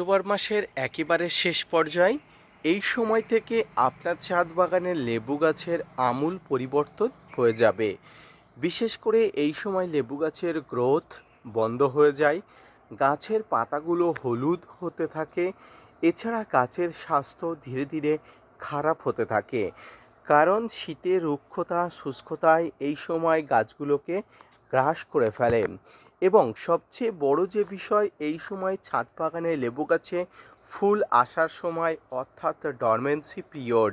October মাসের একেবারে শেষ পর্যায়ে, এই সময় থেকে আপনার ছাদ বাগানের লেবু গাছের আমূল পরিবর্তন হয়ে যাবে। বিশেষ করে এই সময় লেবু গাছের গ্রোথ বন্ধ হয়ে যায়, গাছের পাতাগুলো হলুদ হতে থাকে, এছাড়া গাছের স্বাস্থ্য ধীরে ধীরে খারাপ হতে থাকে। কারণ শীতের রুক্ষতা, শুষ্কতায় এই সময় গাছগুলোকে গ্রাস করে ফেলে। এবং সবচেয়ে বড় যে বিষয়, এই সময় ছাদ বাগানে লেবু গাছে ফুল আসার সময় অর্থাৎ ডরমেন্সি পিরিয়ড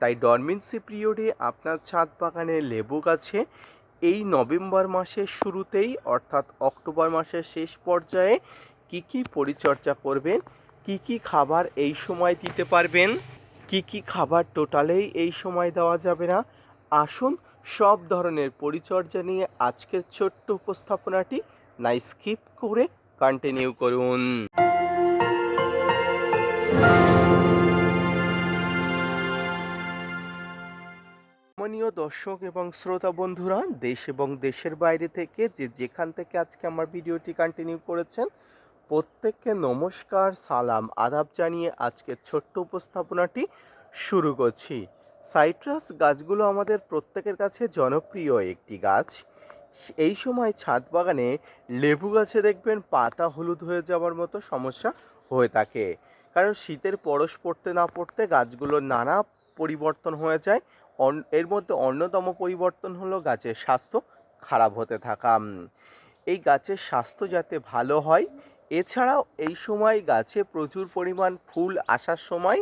তাই ডরমেন্সি পিরিয়ডে আপনার ছাদ বাগানে লেবু গাছে এই নভেম্বর মাসের শুরুতেই অর্থাৎ অক্টোবর মাসের শেষ পর্যায়ে কি কি পরিচর্যা করবেন, কি কি খাবার এই সময় দিতে পারবেন, কি কি খাবার টোটালেই এই সময় দেওয়া যাবে না, আসুন সব ধরনের পরিচর্যা নিয়ে আজকের ছোট্ট উপস্থাপনাটি নাই স্কিপ করে কন্টিনিউ করুন। মাননীয় দর্শক এবং শ্রোতা বন্ধুরা, দেশ এবং দেশের বাইরে থেকে যে যেখান থেকে আজকে আমার ভিডিওটি কন্টিনিউ করেছেন, প্রত্যেককে নমস্কার, সালাম, আদাব জানিয়ে আজকের ছোট্ট উপস্থাপনাটি শুরু করছি। সাইট্রাস গাছগুলো আমাদের প্রত্যেকের কাছে জনপ্রিয় একটি গাছ। এই সময় ছাদ বাগানে লেবু গাছে দেখবেন পাতা হলুদ হয়ে যাওয়ার মতো সমস্যা হয়ে থাকে। কারণ শীতের পরশ পড়তে না পড়তে গাছগুলোর নানা পরিবর্তন হয়ে যায়। এর মধ্যে অন্যতম পরিবর্তন হলো গাছের স্বাস্থ্য খারাপ হতে থাকা। এই গাছের স্বাস্থ্য যাতে ভালো হয়, এছাড়াও এই সময় গাছে প্রচুর পরিমাণ ফুল আসার সময়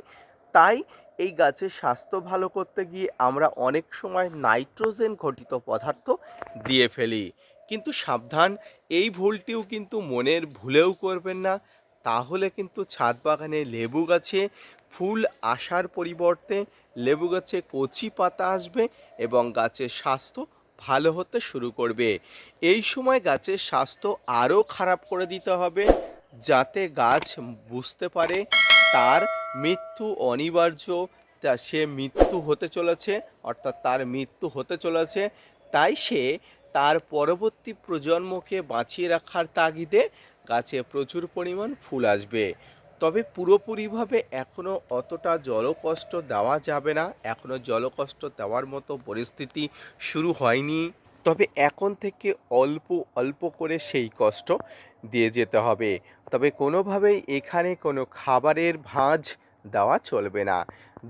তাই এই গাছের স্বাস্থ্য ভালো করতে গিয়ে আমরা অনেক সময় নাইট্রোজেন ঘটিত পদার্থ দিয়ে ফেলি। কিন্তু সাবধান, এই ভুলটিও কিন্তু মনের ভুলেও করবেন না। তাহলে কিন্তু ছাদ বাগানে লেবু গাছে ফুল আসার পরিবর্তে লেবু গাছে কচি পাতা আসবে এবং গাছের স্বাস্থ্য ভালো হতে শুরু করবে। এই সময় গাছের স্বাস্থ্য আরও খারাপ করে দিতে হবে, যাতে গাছ বুঝতে পারে তার মৃত্যু অনিবার্য, তা সে মৃত্যু হতে চলেছে, অর্থাৎ তার মৃত্যু হতে চলেছে। তাই সে তার পরবর্তী প্রজন্মকে বাঁচিয়ে রাখার তাগিদে গাছে প্রচুর পরিমাণ ফুল আসবে। তবে পুরোপুরিভাবে এখনও অতটা জলকষ্ট দেওয়া যাবে না। এখনও জলকষ্ট দেওয়ার মতো পরিস্থিতি শুরু হয়নি। তবে এখন থেকে অল্প অল্প করে সেই কষ্ট দিয়ে যেতে হবে। তবে কোনোভাবেই এখানে কোনো খাবারের ভাঁজ দেওয়া চলবে না।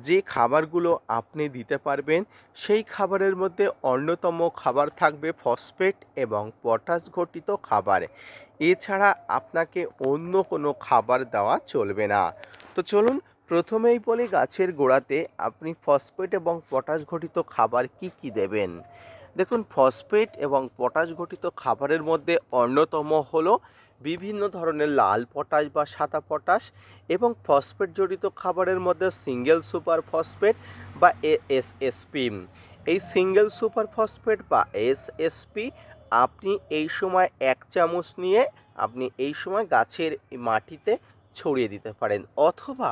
যে খাবারগুলো আপনি দিতে পারবেন, সেই খাবারের মধ্যে অন্যতম খাবার থাকবে ফসফেট এবং পটাশ ঘটিত খাবার। এছাড়া আপনাকে অন্য কোনো খাবার দেওয়া চলবে না। তো চলুন, প্রথমেই বলি গাছের গোড়াতে আপনি ফসফেট এবং পটাশ ঘটিত খাবার কি কি দেবেন। দেখুন, ফসফেট এবং পটাশ ঘটিত খাবারের মধ্যে অন্যতম হলো বিভিন্ন ধরনের লাল পটাশ বা সাদা পটাশ এবং ফসফেট জড়িত খাবারের মধ্যে সিঙ্গেল সুপার ফসফেট বা এএসএসপি। এই সিঙ্গেল সুপার ফসফেট বা এসএসপি আপনি এই সময় এক চামচ নিয়ে আপনি এই সময় গাছের মাটিতে ছড়িয়ে দিতে পারেন অথবা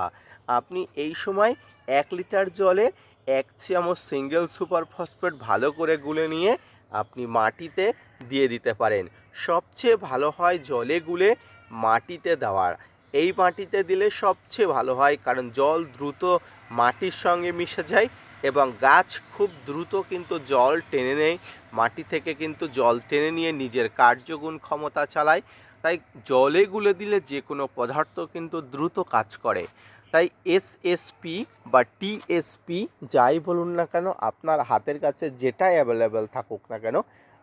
আপনি এই সময় এক লিটার জলে এক চামচ সিঙ্গেল সুপার ফসফেট ভালো করে গুলে নিয়ে আপনি মাটিতে দিয়ে দিতে পারেন। সবচেয়ে ভালো হয় জলে গুলে মাটিতে দেওয়ার। এই মাটিতে দিলে সবচেয়ে ভালো হয় কারণ জল দ্রুত মাটির সঙ্গে মিশে যায় এবং গাছ খুব দ্রুত কিন্তু জল টেনে নেয়। মাটি থেকে কিন্তু জল টেনে নিয়ে নিজের কার্যগুণ ক্ষমতা চালায়। তাই জলে গুলে দিলে যে কোনো পদার্থ কিন্তু দ্রুত কাজ করে। তাই এসএসপি বা টিএসপি যাই বলুন না কেন, আপনার হাতের কাছে যেটাই অ্যাভেলেবেল থাকুক না কেন,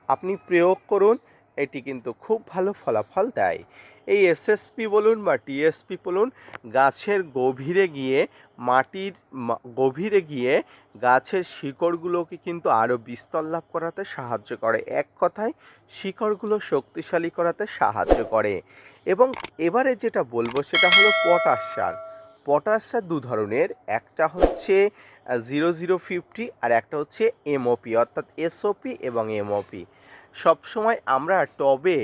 আপনি প্রয়োগ করুন। এটি কিন্তু খুব ভালো ফলাফল দেয়। এই এসএসপি বলুন বা টিএসপি বলুন, গাছের গভীরে গিয়ে মাটির গভীরে গিয়ে গাছের শিকড়গুলোকে কিন্তু আরও বিস্তর লাভ করাতে সাহায্য করে। এক কথায়, শিকড়গুলো শক্তিশালী করাতে সাহায্য করে। এবং এবারে যেটা বলব সেটা হলো পটাশ সার। পটাশ সার দু ধরনের। একটা হচ্ছে জিরো জিরো ফিফটি আর একটা হচ্ছে এমওপি অর্থাৎ এসওপি এবং এমওপি সবসময় আমরা টবে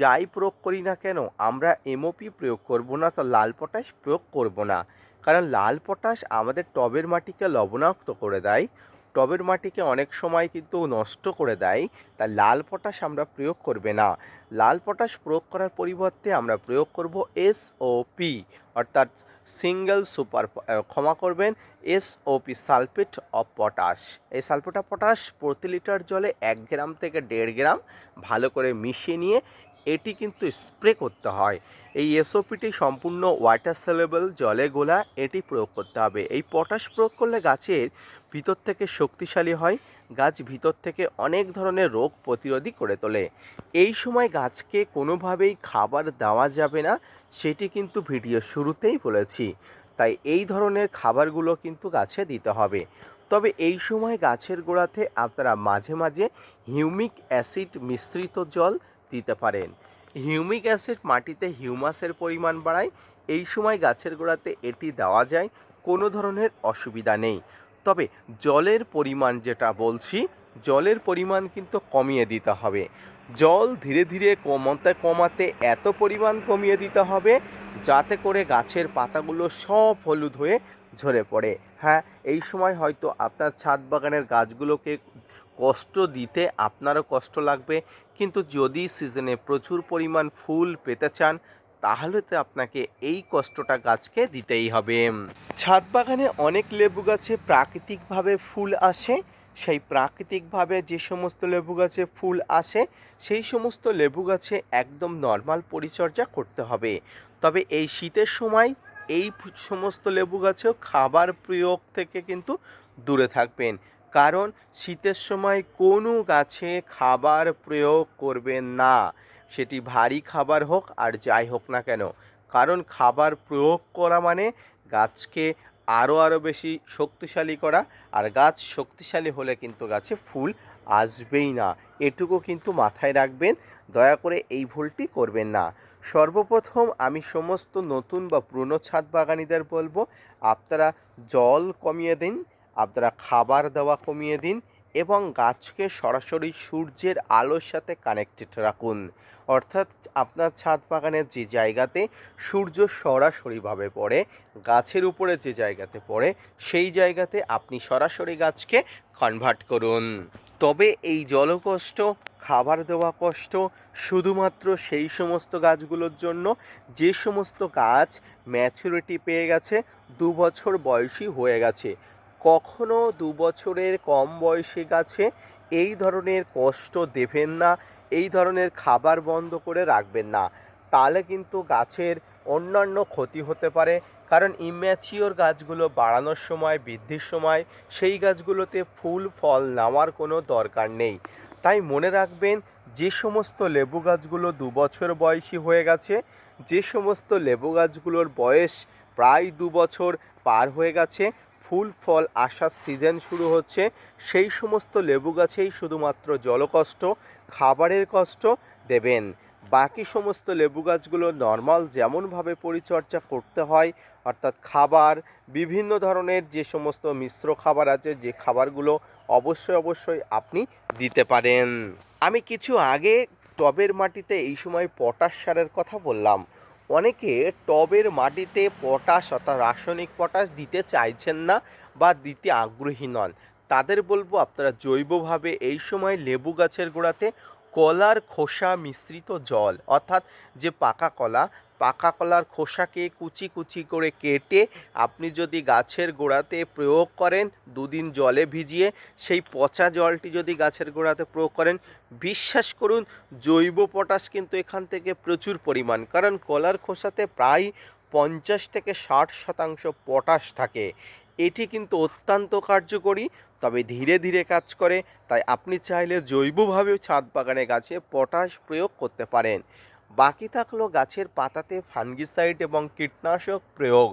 যাই প্রয়োগ করি না কেন, আমরা এমওপি প্রয়োগ করব না, তো লাল পটাশ প্রয়োগ করব না। কারণ লাল পটাশ আমাদের টবের মাটিকে লবণাক্ত করে দেয়। টবের মাটিকে অনেক সময় কিন্তু নষ্ট করে দেয় তাই লাল পটাশ আমরা প্রয়োগ করবে না। লাল পটাশ প্রয়োগ করার পরিবর্তে আমরা প্রয়োগ করব এসওপি অর্থাৎ সিঙ্গেল সুপার ক্ষমা করবেন এসওপি সালফেট অফ পটাশ এই সালফেট অফ পটাশ প্রতি লিটার জলে এক গ্রাম থেকে দেড় গ্রাম ভালো করে মিশিয়ে নিয়ে এটি কিন্তু স্প্রে করতে হয়। এই এসওপিটি সম্পূর্ণ ওয়াটার সেলেবল জলে গোলা, এটি প্রয়োগ করতে হবে। এই পটাশ প্রয়োগ করলে গাছের ভিতর থেকে শক্তিশালী হয়, গাছ ভিতর থেকে অনেক ধরনের রোগ প্রতিরোধী করে তোলে। এই সময় গাছকে কোনোভাবেই খাবার দেওয়া যাবে না, সেটি কিন্তু ভিডিও শুরুতেই বলেছি। তাই এই ধরনের খাবারগুলো কিন্তু গাছে দিতে হবে। তবে এই সময় গাছের গোড়াতে আপনারা মাঝে মাঝে হিউমিক অ্যাসিড মিশ্রিত জল দিতে পারেন। হিউমিক অ্যাসিড মাটিতে হিউমাসের পরিমাণ বাড়ায়, এই সময় গাছের গোড়াতে এটি দেওয়া যায়, কোনো ধরনের অসুবিধা নেই। তবে জলের পরিমাণ যেটা বলছি, জলের পরিমাণ কিন্তু কমিয়ে দিতে হবে। জল ধীরে ধীরে কমাতে কমাতে এত পরিমাণ কমিয়ে দিতে হবে, যাতে করে গাছের পাতাগুলো সব হলুদ হয়ে ঝরে পড়ে। হ্যাঁ এই সময় হয়তো আপনার ছাদ বাগানের গাছগুলোকে কষ্ট দিতে আপনারও কষ্ট লাগবে, কিন্তু যদি সিজনে প্রচুর পরিমাণ ফুল পেতে চান তাহলে তো আপনাকে এই কষ্টটা গাছকে দিতেই হবে। ছাদ বাগানে অনেক লেবু গাছে প্রাকৃতিকভাবে ফুল আসে। সেই প্রাকৃতিকভাবে যে সমস্ত লেবু গাছে ফুল আসে, সেই সমস্ত লেবু গাছে একদম নর্মাল পরিচর্যা করতে হবে। তবে এই শীতের সময় এই সমস্ত লেবু গাছেও খাবার প্রয়োগ থেকে কিন্তু দূরে থাকবেন। কারণ শীতের সময় কোনো গাছে খাবার প্রয়োগ করবেন না। সেটি ভারী খাবার হোক আর যাই হোক না কেন। কারণ খাবার প্রয়োগ করা মানে গাছকে আরও আরও বেশি শক্তিশালী করা, আর গাছ শক্তিশালী হলে কিন্তু গাছে ফুল আসবেই না। এটুকু কিন্তু মাথায় রাখবেন, দয়া করে এই ভুলটি করবেন না। সর্বপ্রথম আমি সমস্ত নতুন বা পুরনো ছাদ বাগানিদের বলব, আপনারা জল কমিয়ে দিন, আপনারা খাবার দেওয়া কমিয়ে দিন এবং গাছকে সরাসরি সূর্যের আলোর সাথে কানেক্টেড রাখুন। অর্থাৎ আপনার ছাদ বাগানের যে জায়গাতে সূর্য সরাসরিভাবে পড়ে, গাছের উপরে যে জায়গাতে পড়ে, সেই জায়গাতে আপনি সরাসরি গাছকে কনভার্ট করুন। তবে এই জলকষ্ট, খাবার দেওয়া কষ্ট শুধুমাত্র সেই সমস্ত গাছগুলোর জন্য, যে সমস্ত গাছ ম্যাচুরিটি পেয়ে গেছে, দু বছর বয়সী হয়ে গেছে কখনো দু বছরের কম বয়সী গাছে এই ধরনের কষ্ট দেবেন না, এই ধরনের খাবার বন্ধ করে রাখবেন না। তাহলে কিন্তু গাছের অন্যান্য ক্ষতি হতে পারে, কারণ ইম্যাচিওর গাছগুলো বাড়ানোর সময়, বৃদ্ধির সময় সেই গাছগুলোতে ফুল, ফল নেওয়ার কোনো দরকার নেই। তাই মনে রাখবেন, যে সমস্ত লেবু গাছগুলো দু বছর বয়সী হয়ে গেছে, যে সমস্ত লেবু গাছগুলোর বয়স প্রায় দু বছর পার হয়ে গেছে ফুল ফল আসার সিজন শুরু হচ্ছে। সেই সমস্ত লেবু গাছেই শুধুমাত্র জলকষ্ট, খাবারের কষ্ট দেবেন। বাকি সমস্ত লেবু গাছগুলো নর্মাল যেমনভাবে পরিচর্যা করতে হয়, অর্থাৎ খাবার, বিভিন্ন ধরনের যে সমস্ত মিশ্র খাবার আছে, যে খাবারগুলো অবশ্যই অবশ্যই আপনি দিতে পারেন। আমি কিছু আগে টবের মাটিতে এই সময় পটাশ সারের কথা বললাম। অনেকে টবের মাটিতে পটাশ অর্থাৎ রাসায়নিক পটাশ দিতে চাইছেন না বা দিতে আগ্রহী নন। তাদের বলব আপনারা জৈবভাবে এই সময় লেবু গাছের গোড়াতে কলার খোসা মিশ্রিত জল অর্থাৎ যে পাকা কলা পাকা কলার খোসাকে কুচি কুচি করে কেটে আপনি যদি গাছের গোড়াতে প্রয়োগ করেন, দুদিন জলে ভিজিয়ে সেই পচা জলটি যদি গাছের গোড়াতে প্রয়োগ করেন, বিশ্বাস করুন জৈব পটাশ কিন্তু এখান থেকে প্রচুর পরিমাণ। কারণ কলার খোসাতে প্রায় পঞ্চাশ থেকে ষাট শতাংশ পটাশ থাকে। এটি কিন্তু অত্যন্ত কার্যকরী, তবে ধীরে ধীরে কাজ করে, তাই আপনি চাইলে জৈবভাবে ছাদ বাগানে গাছে পটাশ প্রয়োগ করতে পারেন। বাকি থাকল গাছের পাতাতে ফাঙ্গিসাইড এবং কীটনাশক প্রয়োগ।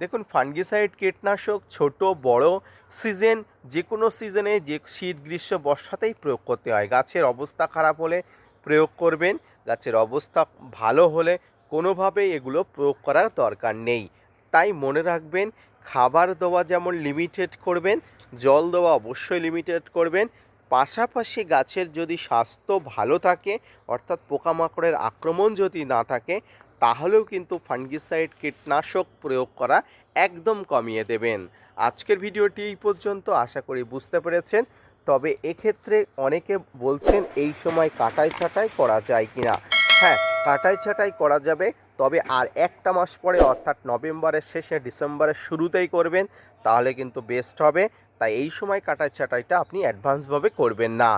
দেখুন, ফাঙ্গিসাইড, কীটনাশক, ছোট, বড় সিজন যে কোনো সিজনে যে শীত, গ্রীষ্ম, বর্ষাতেই প্রয়োগ করতে হয়। গাছের অবস্থা খারাপ হলে প্রয়োগ করবেন, গাছের অবস্থা ভালো হলে কোনোভাবেই এগুলো প্রয়োগ করার দরকার নেই। তাই মনে রাখবেন, খাবার দেওয়া যেমন লিমিটেড করবেন, জল দেওয়া অবশ্যই লিমিটেড করবেন পাশাপাশি গাছের যদি স্বাস্থ্য ভালো থাকে, অর্থাৎ পোকামাকড়ের আক্রমণ যদি না থাকে, তাহলেও কিন্তু ফাঙ্গিসাইড কীটনাশক প্রয়োগ করা একদম কমিয়ে দেবেন। আজকের ভিডিওটি এই পর্যন্ত, আশা করি বুঝতে পেরেছেন। তবে এক্ষেত্রে অনেকে বলছেন, এই সময় কাটাই ছাটাই করা যায় কিনা? হ্যাঁ কাটাই ছাটাই করা যাবে। তবে আর একটা মাস পরে, অর্থাৎ নভেম্বরের শেষে, ডিসেম্বরের শুরুতেই করবেন, তাহলে কিন্তু বেস্ট হবে। তাই এই সময় কাটার ছাটাইটা আপনি অ্যাডভান্সভাবে করবেন না।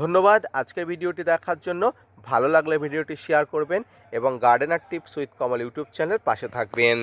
ধন্যবাদ আজকের ভিডিওটি দেখার জন্য। ভালো লাগলে ভিডিওটি শেয়ার করবেন এবং gardener tips with Kamal YouTube channel পাশে থাকবেন।